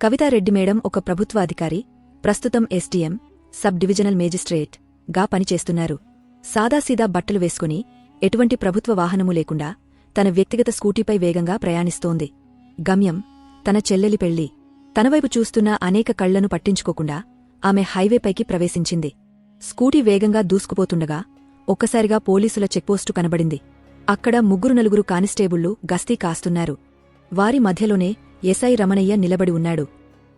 Kavitha Reddy madam ఒక ప్రభుత్వాధికారి ప్రస్తుతం STM sub divisional మేజిస్ట్రేట్గా పనిచేస్తున్నారు. సాదాసీదా బట్టలు వేసుకుని ఎటువంటి ప్రభుత్వ వాహనము లేకుండా తన వ్యక్తిగత స్కూటీపై వేగంగా ప్రయాణిస్తోంది. గమ్యం తన చెల్లెలి పెళ్ళి తనవైపు చూస్తున్న అనేక కళ్ళను పట్టించుకోకుండా ఆమె హైవేపైకి ప్రవేశించింది. స్కూటీ వేగంగా దూసుకుపోతుండగా ఒక్కసారిగా పోలీసుల చెక్పోస్టు కనబడింది. అక్కడ ముగ్గురు నలుగురు కానిస్టేబుళ్ళు గస్తీ కాస్తున్నారు. వారి మధ్యలోనే ఎస్ఐ రమణయ్య నిలబడి ఉన్నాడు.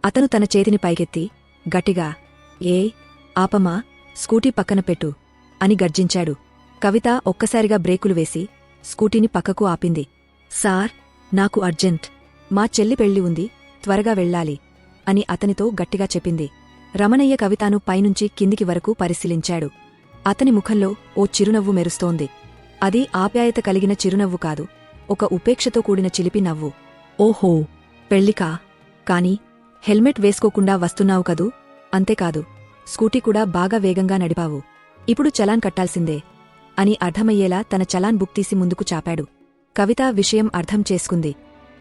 అతను తన చేతిని పైకెత్తి గట్టిగా ఏ ఆపమా స్కూటీ పక్కన పెట్టు అని గర్జించాడు. కవిత ఒక్కసారిగా బ్రేకులు వేసి స్కూటీని పక్కకు ఆపింది. సార్ నాకు అర్జెంట్. మా చెల్లి పెళ్ళి ఉంది త్వరగా వెళ్ళాలి అని అతనితో గట్టిగా చెప్పింది. రమణయ్య కవితాను పైనుంచి కిందికి వరకు పరిశీలించాడు. అతని ముఖంలో ఓ చిరునవ్వు మెరుస్తోంది. అది ఆప్యాయత కలిగిన చిరునవ్వు కాదు ఒక ఉపేక్షతో కూడిన చిలిపి నవ్వు. ఓహో! పెళ్ళికా కాని హెల్మెట్ వేసుకోకుండా వస్తున్నావు కదూ? అంతేకాదు స్కూటీ కూడా బాగా వేగంగా నడిపావు. ఇప్పుడు చలాన్ కట్టాల్సిందే అని అర్థమయ్యేలా తన చలాన్ బుక్ తీసి ముందుకు చాపాడు. కవిత విషయం అర్థం చేసుకుంది.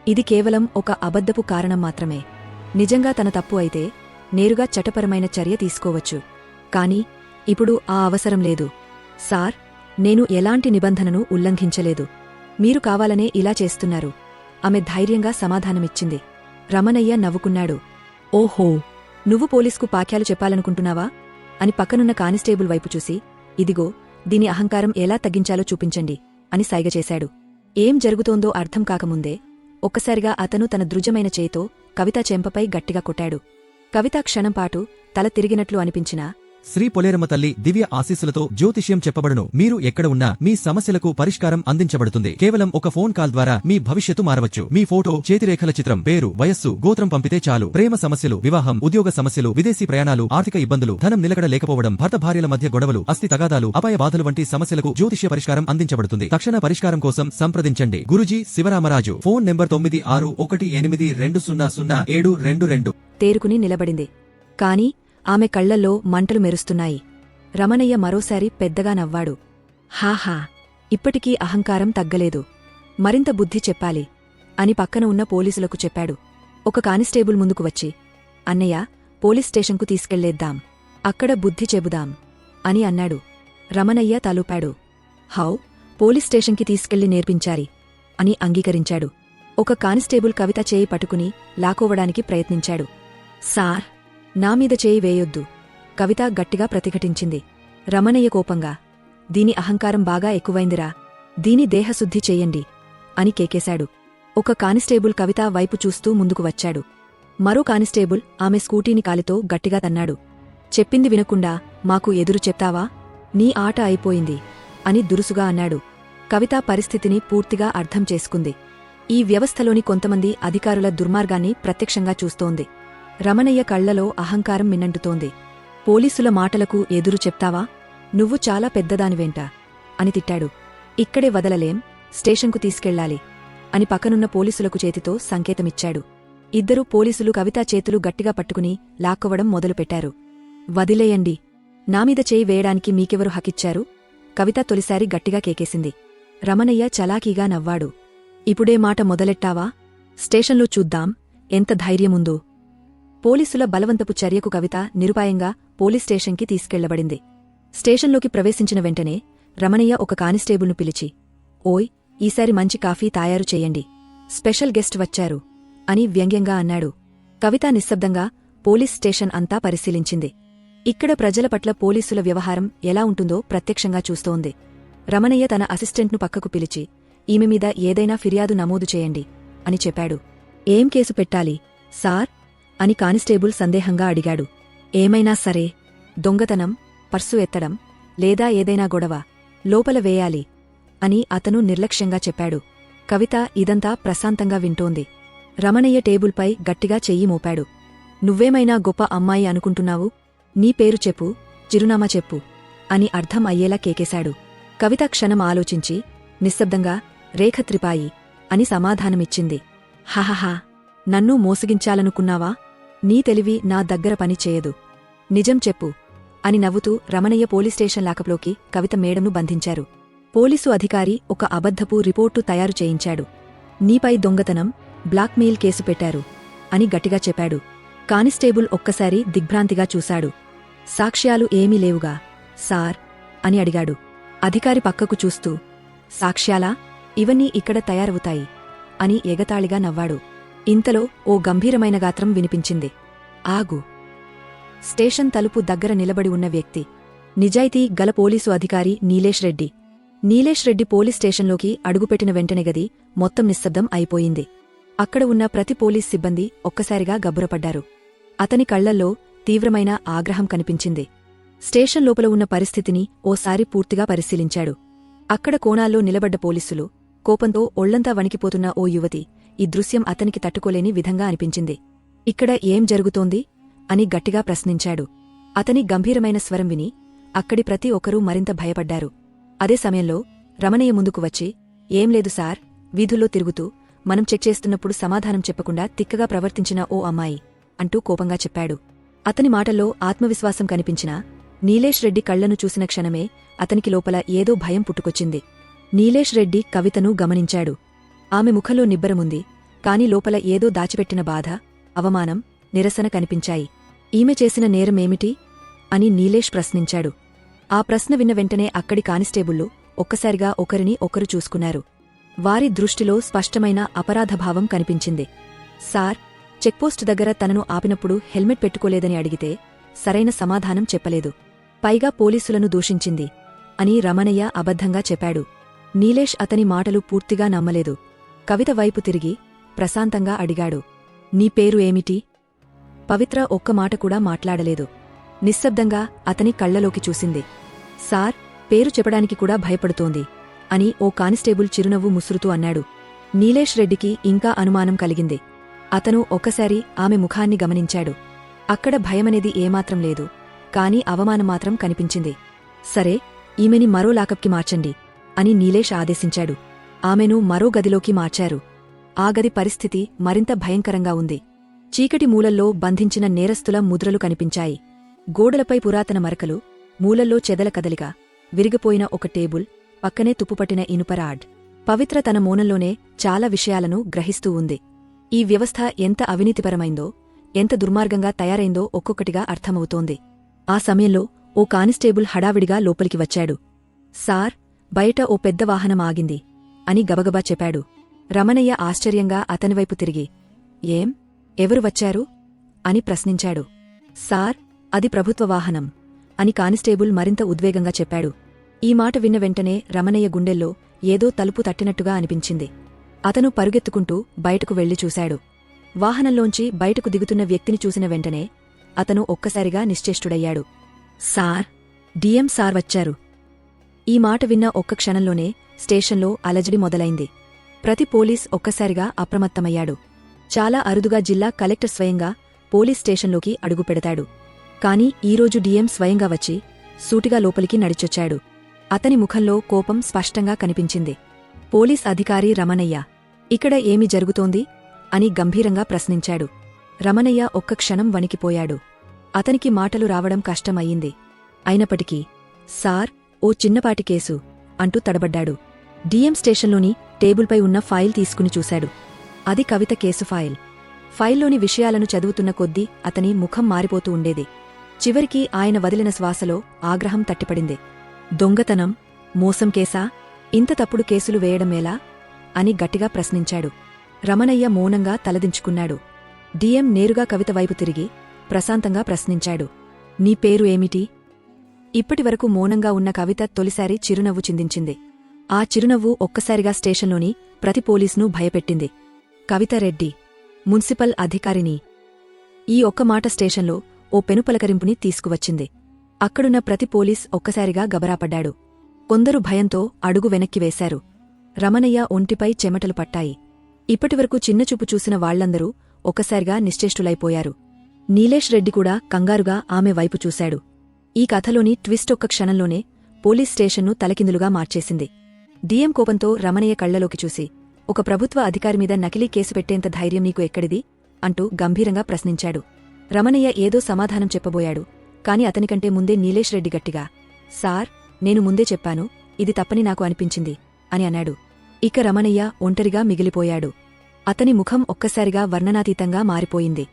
ఇది కేవలం ఒక అబద్ధపు కారణం మాత్రమే. నిజంగా తన తప్పు అయితే నేరుగా చట్టపరమైన చర్య తీసుకోవచ్చు. కాని ఇప్పుడు ఆ అవసరం లేదు. సార్ నేను ఎలాంటి నిబంధనను ఉల్లంఘించలేదు. మీరు కావాలనే ఇలా చేస్తున్నారు. ఆమె ధైర్యంగా సమాధానమిచ్చింది. రమణయ్య నవ్వుకున్నాడు. ఓహో నువ్వు పోలీస్కు పాక్యాలు చెప్పాలనుకుంటున్నావా? అని పక్కనున్న కానిస్టేబుల్ వైపు చూసి ఇదిగో దీని అహంకారం ఎలా తగ్గించాలో చూపించండి అని సైగచేశాడు ఏం జరుగుతోందో అర్థం కాకముందే ఒక్కసారిగా అతను తన దృజమైన చేయితో కవితా చెంపపై గట్టిగా కొట్టాడు. కవితా క్షణంపాటు తల తిరిగినట్లు అనిపించినా శ్రీ పొలేరమ్మ తల్లి దివ్య ఆశీస్సులతో జ్యోతిష్యం చెప్పబడును. మీరు ఎక్కడ ఉన్నా మీ సమస్యలకు పరిష్కారం అందించబడుతుంది. కేవలం ఒక ఫోన్ కాల్ ద్వారా మీ భవిష్యత్తు మారవచ్చు. మీ ఫోటో చేతిరేఖల చిత్రం పేరు వయస్సు గోత్రం పంపితే చాలు. ప్రేమ సమస్యలు వివాహం ఉద్యోగ సమస్యలు విదేశీ ప్రయాణాలు ఆర్థిక ఇబ్బందులు ధనం నిలకడ లేకపోవడం భర్త భార్యల మధ్య గొడవలు అస్థి తగాదాలు అపాయ బాధలు వంటి సమస్యలకు జ్యోతిష్య పరిష్కారం అందించబడుతుంది. తక్షణ పరిష్కారం కోసం సంప్రదించండి. గురుజీ శివరామరాజు. ఫోన్ నెంబర్ తొమ్మిది ఆరు ఒకటి ఎనిమిది రెండు సున్నా సున్నా ఏడు రెండు రెండు. తేరుకుని నిలబడింది. కానీ ఆమె కళ్ళల్లో మంటలు మెరుస్తున్నాయి. రమణయ్య మరోసారి పెద్దగా నవ్వాడు. హాహా ఇప్పటికీ అహంకారం తగ్గలేదు. మరింత బుద్ధి చెప్పాలి అని పక్కన ఉన్న పోలీసులకు చెప్పాడు. ఒక కానిస్టేబుల్ ముందుకు వచ్చి అన్నయ్య పోలీస్ స్టేషన్కు తీసుకెళ్ళేద్దాం అక్కడ బుద్ధి చెబుదాం అని అన్నాడు. రమణయ్య తలూపాడు. హౌ పోలీస్ స్టేషన్కి తీసుకెళ్ళి నేర్పించారి అని అంగీకరించాడు. ఒక కానిస్టేబుల్ కవిత చేయి పట్టుకుని లాకోవడానికి ప్రయత్నించాడు. సార్ నామీద చేయి వేయొద్దు. కవిత గట్టిగా ప్రతిఘటించింది. రమణయ్య కోపంగా దీని అహంకారం బాగా ఎక్కువైందిరా. దీని దేహశుద్ధి చెయ్యండి అని కేకేశాడు. ఒక కానిస్టేబుల్ కవిత వైపు చూస్తూ ముందుకు వచ్చాడు. మరో కానిస్టేబుల్ ఆమె స్కూటీని కాలితో గట్టిగా తన్నాడు. చెప్పింది వినకుండా మాకు ఎదురు చెప్తావా? నీ ఆట అయిపోయింది అని దురుసుగా అన్నాడు. కవిత పరిస్థితిని పూర్తిగా అర్థం చేసుకుంది. ఈ వ్యవస్థలోని కొంతమంది అధికారుల దుర్మార్గాన్ని ప్రత్యక్షంగా చూస్తోంది. రమణయ్య కళ్ళలో అహంకారం మిన్నంటుతోంది. పోలీసుల మాటలకు ఎదురు చెప్తావా? నువ్వు చాలా పెద్దదానివేంట? అని తిట్టాడు. ఇక్కడే వదలలేం స్టేషన్కు తీసుకెళ్ళాలి అని పక్కనున్న పోలీసులకు చేతితో సంకేతమిచ్చాడు. ఇద్దరూ పోలీసులు కవితా చేతులు గట్టిగా పట్టుకుని లాక్కోవడం మొదలుపెట్టారు. వదిలేయండి. నామీద చేయి వేయడానికి మీకెవరు హకిచ్చారు? కవిత తొలిసారి గట్టిగా కేకేసింది. రమణయ్య చలాకీగా నవ్వాడు. ఇప్పుడే మాట మొదలెట్టావా? స్టేషన్లో చూద్దాం ఎంత ధైర్యముందో. పోలీసుల బలవంతపు చర్యకు కవిత నిరుపాయంగా పోలీస్ స్టేషన్కి తీసుకెళ్ళబడింది. స్టేషన్లోకి ప్రవేశించిన వెంటనే రమణయ్య ఒక కానిస్టేబుల్ను పిలిచి ఓయ్ ఈసారి మంచి కాఫీ తయారు చెయ్యండి స్పెషల్ గెస్ట్ వచ్చారు అని వ్యంగ్యంగా అన్నాడు. కవిత నిశ్శబ్దంగా పోలీస్ స్టేషన్ అంతా పరిశీలించింది. ఇక్కడ ప్రజల పట్ల పోలీసుల వ్యవహారం ఎలా ఉంటుందో ప్రత్యక్షంగా చూస్తోంది. రమణయ్య తన అసిస్టెంట్ను పక్కకు పిలిచి ఈమె మీద ఏదైనా ఫిర్యాదు నమోదు చేయండి అని చెప్పాడు. ఏం కేసు పెట్టాలి? సార్ అని కానిస్టేబుల్ సందేహంగా అడిగాడు. ఏమైనా సరే దొంగతనం పర్సు ఎత్తడం లేదా ఏదైనా గొడవ లోపల వేయాలి అని అతను నిర్లక్ష్యంగా చెప్పాడు. కవిత ఇదంతా ప్రశాంతంగా వింటోంది. రమణయ్య టేబుల్పై గట్టిగా చెయ్యి మోపాడు. నువ్వేమైనా గొప్ప అమ్మాయి అనుకుంటున్నావు? నీ పేరు చెప్పు చిరునామా చెప్పు అని అర్థం అయ్యేలా కేకేశాడు. కవిత క్షణం ఆలోచించి నిశ్శబ్దంగా రేఖ త్రిపాయి అని సమాధానమిచ్చింది. హహహా నన్ను మోసగించాలనుకున్నావా? నీ తెలివి నా దగ్గర పని చేయదు. నిజం చెప్పు అని నవ్వుతూ రమణయ్య పోలీస్స్టేషన్ లాకప్లోకి కవిత మేడంను బంధించారు. పోలీసు అధికారి ఒక అబద్ధపు రిపోర్టు తయారు చేయించాడు. నీపై దొంగతనం బ్లాక్మెయిల్ కేసు పెట్టారు అని గట్టిగా చెప్పాడు. కానిస్టేబుల్ ఒక్కసారి దిగ్భ్రాంతిగా చూశాడు. సాక్ష్యాలు ఏమీ లేవుగా సార్ అని అడిగాడు. అధికారి పక్కకు చూస్తూ సాక్ష్యాలా? ఇవన్నీ ఇక్కడ తయారవుతాయి అని ఎగతాళిగా నవ్వాడు. ఇంతలో ఓ గంభీరమైన గాత్రం వినిపించింది. ఆగు. స్టేషన్ తలుపు దగ్గర నిలబడి ఉన్న వ్యక్తి. నిజాయితీ గల పోలీసు అధికారి నీలేష్ రెడ్డి. నీలేష్ రెడ్డి పోలీస్ స్టేషన్లోకి అడుగుపెట్టిన వెంటనే గది మొత్తం నిశ్శబ్దం అయిపోయింది. అక్కడ ఉన్న ప్రతి పోలీస్ సిబ్బంది ఒక్కసారిగా గబ్బురపడ్డారు. అతని కళ్ళల్లో తీవ్రమైన ఆగ్రహం కనిపించింది. స్టేషన్ లోపల ఉన్న పరిస్థితిని ఓసారి పూర్తిగా పరిశీలించాడు. అక్కడ కోణాల్లో నిలబడ్డ పోలీసులు కోపంతో ఒళ్ళంతా వణికిపోతున్న ఓ యువతి ఈ దృశ్యం అతనికి తట్టుకోలేని విధంగా అనిపించింది. ఇక్కడ ఏం జరుగుతోంది? అని గట్టిగా ప్రశ్నించాడు. అతని గంభీరమైన స్వరం విని అక్కడి ప్రతి ఒక్కరూ మరింత భయపడ్డారు. అదే సమయంలో రమణయ్య ముందుకు వచ్చి ఏం లేదు సార్ వీధుల్లో తిరుగుతూ మనం చెక్ చేస్తున్నప్పుడు సమాధానం చెప్పకుండా తిక్కగా ప్రవర్తించిన ఓ అమ్మాయి అంటూ కోపంగా చెప్పాడు. అతని మాటల్లో ఆత్మవిశ్వాసం కనిపించినా నీలేష్ రెడ్డి కళ్ళను చూసిన క్షణమే అతనికి లోపల ఏదో భయం పుట్టుకొచ్చింది. నీలేష్ రెడ్డి కవితను గమనించాడు. ఆమె ముఖంలో నిబ్బరముంది. కాని లోపల ఏదో దాచిపెట్టిన బాధ అవమానం నిరసన కనిపించాయి. ఈమె చేసిన నేరమేమిటి? అని నీలేష్ ప్రశ్నించాడు. ఆ ప్రశ్న విన్న వెంటనే అక్కడి కానిస్టేబుళ్ళు ఒక్కసారిగా ఒకరిని ఒకరు చూసుకున్నారు. వారి దృష్టిలో స్పష్టమైన అపరాధభావం కనిపించింది. సార్ చెక్పోస్ట్ దగ్గర తనను ఆపినప్పుడు హెల్మెట్ పెట్టుకోలేదని అడిగితే సరైన సమాధానం చెప్పలేదు. పైగా పోలీసులను దూషించింది అని రమణయ్య అబద్ధంగా చెప్పాడు. నీలేష్ అతని మాటలు పూర్తిగా నమ్మలేదు. కవిత వైపు తిరిగి ప్రశాంతంగా అడిగాడు. నీ పేరు ఏమిటి? పవిత్ర ఒక్క మాట కూడా మాట్లాడలేదు. నిశ్శబ్దంగా అతని కళ్ళలోకి చూసింది. సార్ పేరు చెప్పడానికి కూడా భయపడుతోంది అని ఓ కానిస్టేబుల్ చిరునవ్వు ముసురుతూ అన్నాడు. నీలేష్ రెడ్డికి ఇంకా అనుమానం కలిగింది. అతను ఒక్కసారి ఆమె ముఖాన్ని గమనించాడు. అక్కడ భయమనేది ఏమాత్రం లేదు కాని అవమానం మాత్రం కనిపించింది. సరే ఈమెని మరో లాకప్కి మార్చండి అని నీలేష్ ఆదేశించాడు. ఆమెను మరో గదిలోకి మార్చారు. ఆ గది పరిస్థితి మరింత భయంకరంగా ఉంది. చీకటి మూలల్లో బంధించిన నేరస్తుల ముద్రలు కనిపించాయి. గోడలపై పురాతన మరకలు మూలల్లో చెదల కదలిక విరిగిపోయిన ఒక టేబుల్ పక్కనే తుప్పుపట్టిన ఇనుపరాడ్ పవిత్ర తన మౌనంలోనే చాలా విషయాలను గ్రహిస్తూ ఉంది. ఈ వ్యవస్థ ఎంత అవినీతిపరమైందో ఎంత దుర్మార్గంగా తయారైందో ఒక్కొక్కటిగా అర్థమవుతోంది. ఆ సమయంలో ఓ కానిస్టేబుల్ హడావిడిగా లోపలికి వచ్చాడు. సార్ బయట ఓ పెద్ద వాహనం ఆగింది. అని గబగబా చెప్పాడు. రమణయ్య ఆశ్చర్యంగా అతనివైపు తిరిగి ఏం? ఎవరు వచ్చారు? అని ప్రశ్నించాడు. సార్ అది ప్రభుత్వ వాహనం అని కానిస్టేబుల్ మరింత ఉద్వేగంగా చెప్పాడు. ఈ మాట విన్న వెంటనే రమణయ్య గుండెల్లో ఏదో తలుపు తట్టినట్టుగా అనిపించింది. అతను పరుగెత్తుకుంటూ బయటకు వెళ్ళి చూశాడు. వాహనంలోంచి బయటకు దిగుతున్న వ్యక్తిని చూసిన వెంటనే అతను ఒక్కసారిగా నిశ్చేష్టుడయ్యాడు. సార్ డిఎం సార్ వచ్చారు. ఈ మాట విన్న ఒక్క క్షణంలోనే స్టేషన్లో అలజడి మొదలైంది. ప్రతి పోలీస్ ఒక్కసారిగా అప్రమత్తమయ్యాడు. చాలా అరుదుగా జిల్లా కలెక్టర్ స్వయంగా పోలీస్ స్టేషన్లోకి అడుగుపెడతాడు కాని ఈరోజు డిఎం స్వయంగా వచ్చి సూటిగా లోపలికి నడిచొచ్చాడు. అతని ముఖంలో కోపం స్పష్టంగా కనిపించింది. పోలీస్ అధికారి రమణయ్య ఇక్కడ ఏమి జరుగుతోంది? అని గంభీరంగా ప్రశ్నించాడు. రమణయ్య ఒక్క క్షణం వణికిపోయాడు. అతనికి మాటలు రావడం కష్టమయ్యింది. అయినప్పటికీ సార్ ఓ చిన్నపాటి కేసు అంటూ తడబడ్డాడు. డిఎం స్టేషన్లోని టేబుల్పై ఉన్న ఫైల్ తీసుకుని చూశాడు. అది కవిత కేసు ఫైల్. ఫైల్లోని విషయాలను చదువుతున్న కొద్దీ అతని ముఖం మారిపోతూ ఉండేది. చివరికి ఆయన వదిలిన శ్వాసలో ఆగ్రహం తట్టిపడింది. దొంగతనం మోసం కేసా? ఇంత తప్పుడు కేసులు వేయడమేలా అని గట్టిగా ప్రశ్నించాడు. రమణయ్య మౌనంగా తలదించుకున్నాడు. డిఎం నేరుగా కవిత వైపు తిరిగి ప్రశాంతంగా ప్రశ్నించాడు. నీ పేరు ఏమిటి? ఇప్పటివరకు మౌనంగా ఉన్న కవిత తొలిసారి చిరునవ్వు చిందించింది. ఆ చిరునవ్వు ఒక్కసారిగా స్టేషన్లోని ప్రతి పోలీసును భయపెట్టింది. కవిత రెడ్డి మున్సిపల్ అధికారిని. ఈ ఒక్క మాట స్టేషన్లో ఓ పెనుపలకరింపుని తీసుకువచ్చింది. అక్కడున్న ప్రతి పోలీస్ ఒక్కసారిగా గబరాపడ్డాడు. కొందరు భయంతో అడుగు వెనక్కి వేశారు. రమణయ్య ఒంటిపై చెమటలు పట్టాయి. ఇప్పటివరకు చిన్నచూపు చూసిన వాళ్ళందరూ ఒక్కసారిగా నిశ్చేష్టులైపోయారు. నీలేష్ రెడ్డి కూడా కంగారుగా ఆమె వైపు చూశాడు. ఈ కథలోని ట్విస్ట్ ఒక్క క్షణంలోనే పోలీస్ స్టేషన్ను తలకిందులుగా మార్చేసింది. డిఎం కోపంతో రమణయ్య కళ్ళలోకి చూసి ఒక ప్రభుత్వ అధికారి మీద నకిలీ కేసు పెట్టేంత ధైర్యం నీకు ఎక్కడిది? అంటూ గంభీరంగా ప్రశ్నించాడు. రమణయ్య ఏదో సమాధానం చెప్పబోయాడు కాని అతనికంటే ముందే నీలేష్ రెడ్డి గట్టిగా సార్ నేను ముందే చెప్పాను ఇది తప్పని నాకు అనిపించింది అని అన్నాడు. ఇక రమణయ్య ఒంటరిగా మిగిలిపోయాడు. అతని ముఖం ఒక్కసారిగా వర్ణనాతీతంగా మారిపోయింది.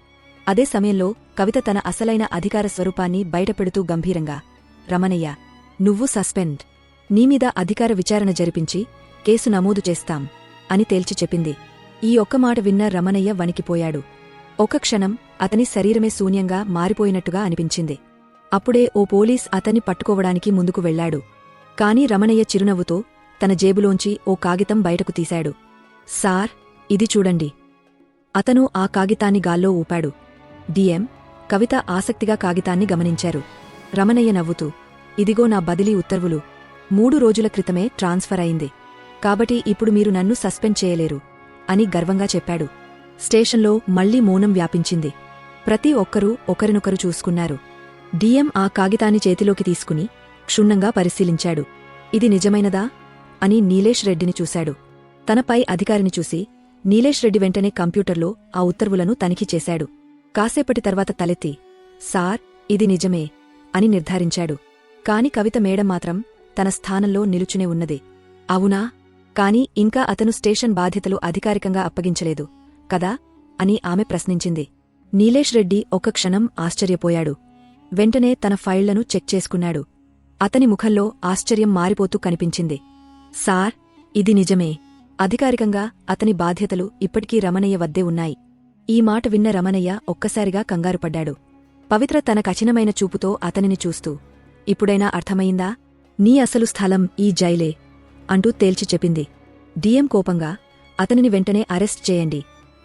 అదే సమయంలో కవిత తన అసలైన అధికార స్వరూపాన్ని బయటపెడుతూ గంభీరంగా రమణయ్య నువ్వు సస్పెండ్. నీమీద అధికార విచారణ జరిపించి కేసు నమోదు చేస్తాం అని తేల్చి చెప్పింది. ఈ ఒక్క మాట విన్న రమణయ్య వణికిపోయాడు. ఒక క్షణం అతని శరీరమే శూన్యంగా మారిపోయినట్టుగా అనిపించింది. అప్పుడే ఓ పోలీస్ అతన్ని పట్టుకోవడానికి ముందుకు వెళ్ళాడు కాని రమణయ్య చిరునవ్వుతో తన జేబులోంచి ఓ కాగితం బయటకు తీశాడు. సార్ ఇది చూడండి అతను ఆ కాగితాన్ని గాల్లో ఊపాడు. డిఎం కవిత ఆసక్తిగా కాగితాన్ని గమనించారు. రమణయ్య నవ్వుతూ ఇదిగో నా బదిలీ ఉత్తర్వులు. మూడు రోజుల క్రితమే ట్రాన్స్ఫర్ అయింది. కాబట్టి ఇప్పుడు మీరు నన్ను సస్పెండ్ చేయలేరు అని గర్వంగా చెప్పాడు. స్టేషన్లో మళ్ళీ మౌనం వ్యాపించింది. ప్రతి ఒక్కరూ ఒకరినొకరు చూసుకున్నారు. డిఎం ఆ కాగితాన్ని చేతిలోకి తీసుకుని క్షుణ్ణంగా పరిశీలించాడు. ఇది నిజమైనదా? అని నీలేష్ రెడ్డిని చూశాడు. తనపై అధికారిని చూసి నీలేష్ రెడ్డి వెంటనే కంప్యూటర్లో ఆ ఉత్తర్వులను తనిఖీ చేశాడు. కాసేపటి తర్వాత తలెత్తి సార్ ఇది నిజమే అని నిర్ధారించాడు. కాని కవిత మేడం మాత్రం తన స్థానంలో నిలుచునే ఉన్నది. అవునా? కాని ఇంకా అతను స్టేషన్ బాధ్యతలు అధికారికంగా అప్పగించలేదు కదా? అని ఆమె ప్రశ్నించింది. నీలేష్ రెడ్డి ఒక్క క్షణం ఆశ్చర్యపోయాడు. వెంటనే తన ఫైళ్ళను చెక్ చేసుకున్నాడు. అతని ముఖంలో ఆశ్చర్యం మారిపోతూ కనిపించింది. సార్ ఇది నిజమే. అధికారికంగా అతని బాధ్యతలు ఇప్పటికీ రమణయ్య వద్దే ఉన్నాయి. ఈ మాట విన్న రమణయ్య ఒక్కసారిగా కంగారుపడ్డాడు పవిత్ర తన కఠినమైన చూపుతో అతనిని చూస్తూ ఇప్పుడైనా అర్థమయిందా? నీ అసలు స్థలం ఈ జైలే అంటూ తేల్చి చెప్పింది. డిఎం కోపంగా అతనిని వెంటనే అరెస్ట్ చేయండి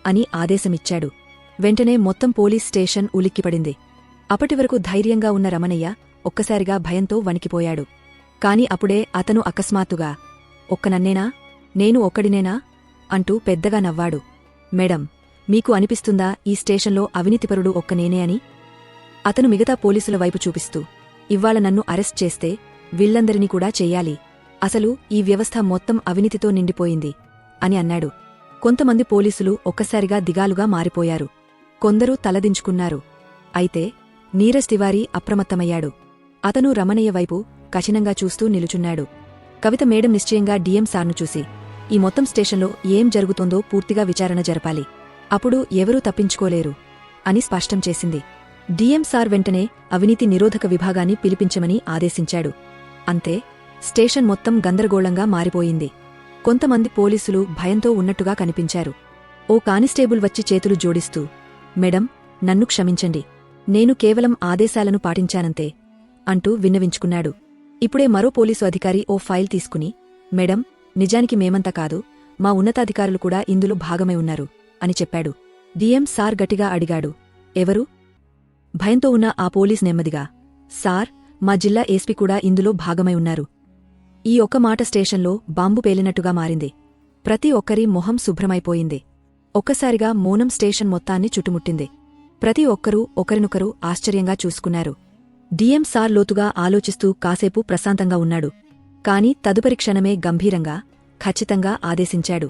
అని ఆదేశమిచ్చాడు. వెంటనే మొత్తం పోలీస్ స్టేషన్ ఉలిక్కిపడింది. అప్పటివరకు ధైర్యంగా ఉన్న రమణయ్య ఒక్కసారిగా భయంతో వణికిపోయాడు. కాని అప్పుడే అతను అకస్మాత్తుగా ఒక్క నన్నేనా నేను ఒక్కడినేనా? అంటూ పెద్దగా నవ్వాడు. మేడం మీకు అనిపిస్తుందా ఈ స్టేషన్లో అవినీతిపరుడు ఒక్క నేనే అని? అతను మిగతా పోలీసుల వైపు చూపిస్తూ ఇవ్వాళ నన్ను అరెస్ట్ చేస్తే వీళ్ళందరినీ కూడా చెయ్యాలి అసలు ఈ వ్యవస్థ మొత్తం అవినీతితో నిండిపోయింది అని అన్నాడు. కొంతమంది పోలీసులు ఒక్కసారిగా దిగాలుగా మారిపోయారు. కొందరు తలదించుకున్నారు. అయితే నీరజ్ తివారీ అప్రమత్తమయ్యాడు. అతను రమణయ్య వైపు కఠినంగా చూస్తూ నిలుచున్నాడు. కవిత మేడం నిశ్చయంగా డిఎం సార్ను చూసి ఈ మొత్తం స్టేషన్లో ఏం జరుగుతోందో పూర్తిగా విచారణ జరపాలి. అప్పుడు ఎవరూ తప్పించుకోలేరు అని స్పష్టం చేసింది. డిఎం సార్ వెంటనే అవినీతి నిరోధక విభాగాన్ని పిలిపించమని ఆదేశించాడు. అంతే స్టేషన్ మొత్తం గందరగోళంగా మారిపోయింది. కొంతమంది పోలీసులు భయంతో ఉన్నట్టుగా కనిపించారు. ఓ కానిస్టేబుల్ వచ్చి చేతులు జోడిస్తూ మేడం నన్ను క్షమించండి. నేను కేవలం ఆదేశాలను పాటించానంతే అంటూ విన్నవించుకున్నాడు. ఇప్పుడే మరో పోలీసు అధికారి ఓ ఫైల్ తీసుకుని మేడం నిజానికి మేమంతా కాదు మా ఉన్నతాధికారులు కూడా ఇందులో భాగమై ఉన్నారు. అని చెప్పాడు. డిఎం సార్ గట్టిగా అడిగాడు. ఎవరు? భయంతో ఉన్న ఆ పోలీస్ నెమ్మదిగా. సార్ మా జిల్లా ఏస్పీ కూడా ఇందులో భాగమై ఉన్నారు. ఈ ఒక్క మాట స్టేషన్లో బాంబు పేలినట్టుగా మారింది. ప్రతి ఒక్కరి మొహం శుభ్రమైపోయింది. ఒక్కసారిగా మౌనం స్టేషన్ మొత్తాన్ని చుట్టుముట్టింది. ప్రతి ఒక్కరూ ఒకరినొకరు ఆశ్చర్యంగా చూసుకున్నారు. డిఎం సార్ లోతుగా ఆలోచిస్తూ కాసేపు ప్రశాంతంగా ఉన్నాడు. కాని తదుపరి క్షణమే గంభీరంగా ఖచ్చితంగా ఆదేశించాడు.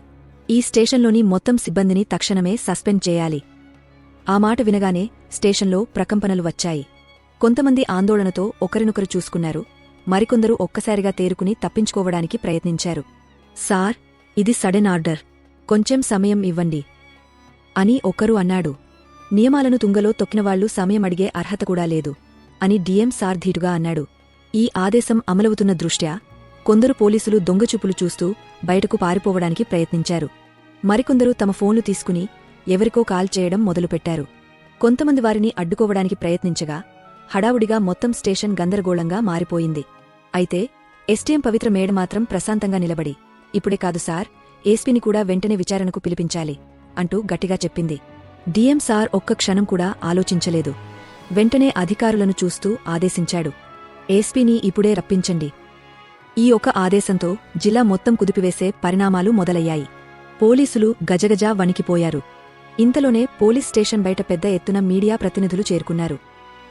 ఈ స్టేషన్లోని మొత్తం సిబ్బందిని తక్షణమే సస్పెండ్ చేయాలి. ఆ మాట వినగానే స్టేషన్లో ప్రకంపనలు వచ్చాయి. కొంతమంది ఆందోళనతో ఒకరినొకరు చూసుకున్నారు. మరికొందరు ఒక్కసారిగా తేరుకుని తప్పించుకోవడానికి ప్రయత్నించారు. సార్ ఇది సడెన్ ఆర్డర్. కొంచెం సమయం ఇవ్వండి అని ఒకరు అన్నాడు. నియమాలను తుంగలో తొక్కినవాళ్ళు సమయం అడిగే అర్హత కూడా లేదు అని డిఎం సార్ ధీటుగా అన్నాడు. ఈ ఆదేశం అమలవుతున్న దృష్ట్యా? కొందరు పోలీసులు దొంగచూపులు చూస్తూ బయటకు పారిపోవడానికి ప్రయత్నించారు. మరికొందరు తమ ఫోన్లు తీసుకుని ఎవరికో కాల్ చేయడం మొదలుపెట్టారు. కొంతమంది వారిని అడ్డుకోవడానికి ప్రయత్నించగా హడావుడిగా మొత్తం స్టేషన్ గందరగోళంగా మారిపోయింది. అయితే ఎస్టీఎం పవిత్ర మేడ మాత్రం ప్రశాంతంగా నిలబడి ఇప్పుడే కాదు సార్ ఏస్పీని కూడా వెంటనే విచారణకు పిలిపించాలి అంటూ గట్టిగా చెప్పింది. డిఎం సార్ ఒక్క క్షణం కూడా ఆలోచించలేదు. వెంటనే అధికారులను చూస్తూ ఆదేశించాడు. ఏస్పీని ఇప్పుడే రప్పించండి ఈ ఒక ఆదేశంతో జిల్లా మొత్తం కుదిపివేసే పరిణామాలు మొదలయ్యాయి. పోలీసులు గజగజా వణికిపోయారు. ఇంతలోనే పోలీస్ స్టేషన్ బయట పెద్ద ఎత్తున మీడియా ప్రతినిధులు చేరుకున్నారు.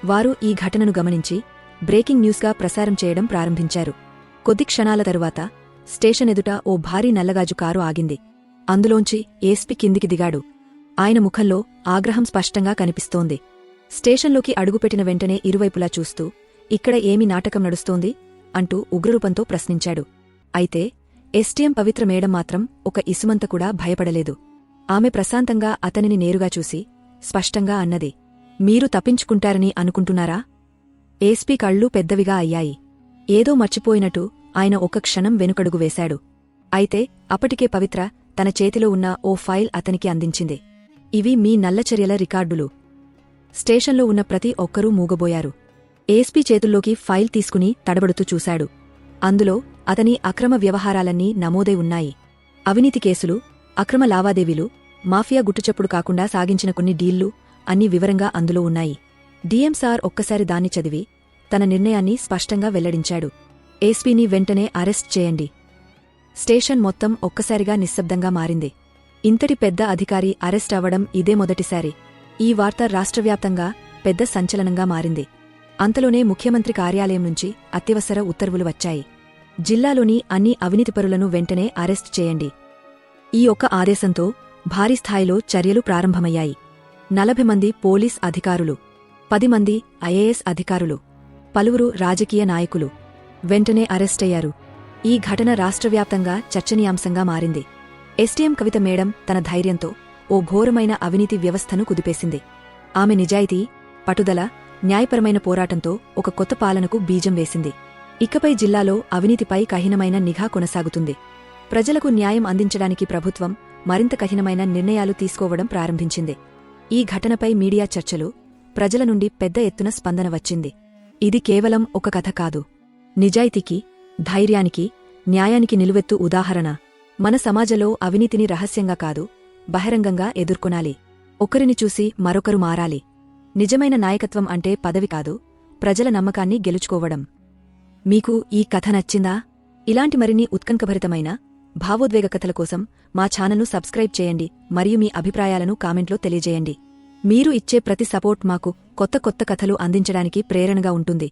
వారు ఈ ఘటనను గమనించి బ్రేకింగ్ న్యూస్గా ప్రసారం చేయడం ప్రారంభించారు. కొద్ది క్షణాల తరువాత స్టేషన్ ఎదుట ఓ భారీ నల్లగాజు కారు ఆగింది. అందులోంచి ఏస్పీ కిందికి దిగాడు. ఆయన ముఖంలో ఆగ్రహం స్పష్టంగా కనిపిస్తోంది. స్టేషన్లోకి అడుగుపెట్టిన వెంటనే ఇరువైపులా చూస్తూ ఇక్కడ ఏమి నాటకం నడుస్తోంది? అంటూ ఉగ్రరూపంతో ప్రశ్నించాడు. అయితే ఎస్టీఎం పవిత్ర మేడం మాత్రం ఒక ఇసుమంత కూడా భయపడలేదు. ఆమె ప్రశాంతంగా అతనిని నేరుగా చూసి స్పష్టంగా అన్నది మీరు తప్పించుకుంటారని అనుకుంటున్నారా? ఏస్పీ కళ్ళు పెద్దవిగా అయ్యాయి. ఏదో మర్చిపోయినట్టు ఆయన ఒక క్షణం వెనుకడుగు వేశాడు. అయితే అప్పటికే పవిత్ర తన చేతిలో ఉన్న ఓ ఫైల్ అతనికి అందించింది. ఇవి మీ నల్లచర్యల రికార్డులు. స్టేషన్లో ఉన్న ప్రతి ఒక్కరూ మూగబోయారు. ఏస్పీ చేతుల్లోకి ఫైల్ తీసుకుని తడబడుతూ చూశాడు. అందులో అతని అక్రమ వ్యవహారాలన్నీ నమోదై ఉన్నాయి. అవినీతి కేసులు అక్రమ లావాదేవీలు మాఫియా గుట్టుచప్పుడు కాకుండా సాగించిన కొన్ని డీల్లు అన్ని వివరంగా అందులో ఉన్నాయి. డిఎం సార్ ఒక్కసారి దాన్ని చదివి తన నిర్ణయాన్ని స్పష్టంగా వెల్లడించాడు. ఏస్పీని వెంటనే అరెస్ట్ చేయండి. స్టేషన్ మొత్తం ఒక్కసారిగా నిశ్శబ్దంగా మారింది. ఇంతటి పెద్ద అధికారి అరెస్ట్ అవ్వడం ఇదే మొదటిసారి. ఈ వార్త రాష్ట్రవ్యాప్తంగా పెద్ద సంచలనంగా మారింది. అంతలోనే ముఖ్యమంత్రి కార్యాలయం నుంచి అత్యవసర ఉత్తర్వులు వచ్చాయి. జిల్లాలోని అన్ని అవినీతిపరులను వెంటనే అరెస్ట్ చేయండి. ఈ ఒక్క ఆదేశంతో భారీ స్థాయిలో చర్యలు ప్రారంభమయ్యాయి. నలభై మంది పోలీస్ అధికారులు పది మంది ఐఏఎస్ అధికారులు పలువురు రాజకీయ నాయకులు వెంటనే అరెస్టయ్యారు ఈ ఘటన రాష్ట్రవ్యాప్తంగా చర్చనీయాంశంగా మారింది. ఎస్టీఎం కవిత మేడం తన ధైర్యంతో ఓ ఘోరమైన అవినీతి వ్యవస్థను కుదిపేసింది. ఆమె నిజాయితీ పటుదల న్యాయపరమైన పోరాటంతో ఒక కొత్త పాలనకు బీజం వేసింది. ఇకపై జిల్లాలో అవినీతిపై కఠినమైన నిఘా కొనసాగుతుంది. ప్రజలకు న్యాయం అందించడానికి ప్రభుత్వం మరింత కఠినమైన నిర్ణయాలు తీసుకోవడం ప్రారంభించింది. ఈ ఘటనపై మీడియా చర్చలు ప్రజల నుండి పెద్ద ఎత్తున స్పందన వచ్చింది. ఇది కేవలం ఒక కథ కాదు. నిజాయితీకి ధైర్యానికి న్యాయానికి నిలువెత్తు ఉదాహరణ. మన సమాజంలో అవినీతిని రహస్యంగా కాదు బహిరంగంగా ఎదుర్కొనాలి. ఒకరిని చూసి మరొకరు మారాలి. నిజమైన నాయకత్వం అంటే పదవి కాదు ప్రజల నమ్మకాన్ని గెలుచుకోవడం. మీకు ఈ కథ నచ్చిందా? ఇలాంటి మరిన్ని ఉత్కంఠభరితమైన భావోద్వేగ కథల కోసం మా ఛానల్ను సబ్స్క్రైబ్ చేయండి మరియు మీ అభిప్రాయాలను కామెంట్లో తెలియజేయండి. మీరు ఇచ్చే ప్రతి సపోర్ట్ మాకు కొత్త కొత్త కథలు అందించడానికి ప్రేరణగా ఉంటుంది.